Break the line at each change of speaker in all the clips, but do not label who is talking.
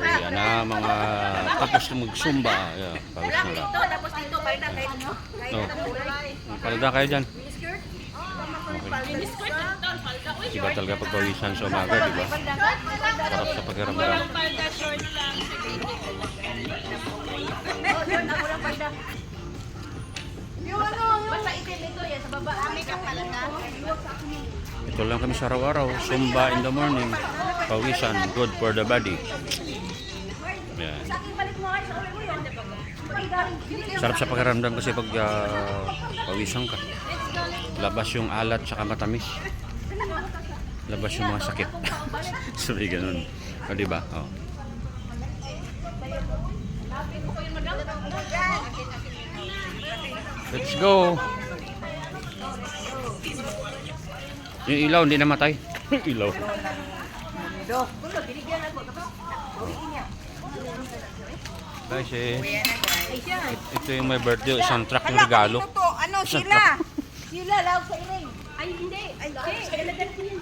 Ayan na mga tapos na mag-zumba. Ayan, pawis na lang.
Tapos dito, kahit ano. Kahit
Oh. Palda kayo dyan.
Palda. Uy,
Iba talaga pagpawisan sa umaga, di ba?
Palda?
Sarap sa
palda,
palda. Itim ito,
lang kami sa araw-araw. Zumba in the morning. Pawisan, good for the body.
Yun.
Sarap sa pakiramdam kasi pag ah, pawisan ka. Labas yung alat tsaka matamis. Labas yung mga sakit. Sabi ganun. O, diba? Oh. Let's go! Yung ilaw, hindi namatay. ilaw. Guys, eh, ito yung may birthday, isang truck yung regalo.
Ano to? Ano, sila? Sila, lawag sa iring. Ay, hindi. Ay, hindi. Dala-dala ko yun.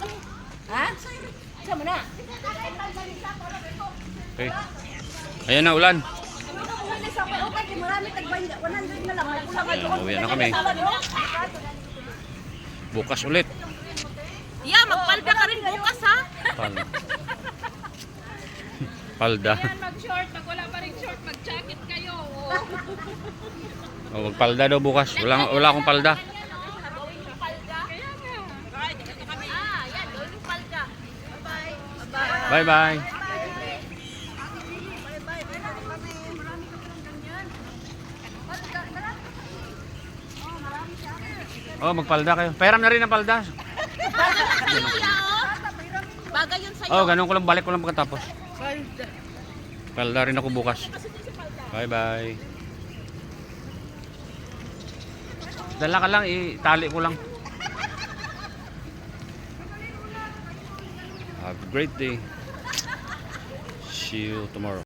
Ha? Sama na.
Okay. Ayan na, ulan.
Okay. 100 na
Ayan, uwi na kami. Bukas ulit.
Yeah, magpalda ka rin bukas ha.
Pal Palda.
Yan, mag-short. Pag wala pa short, mag-jacket kayo. Oh.
O, magpalda daw bukas. Wala, wala akong palda.
Ah. Bye-bye.
Bye-bye. Oh, magpalda kayo. Pairam na rin ang palda.
Bagay oh. Bagay yun sa'yo.
Oh, ganun ko lang. Balik ko lang pagkatapos. Palda rin ako bukas. Bye-bye. Dala ka lang, itali ko lang. Have a great day. See you tomorrow.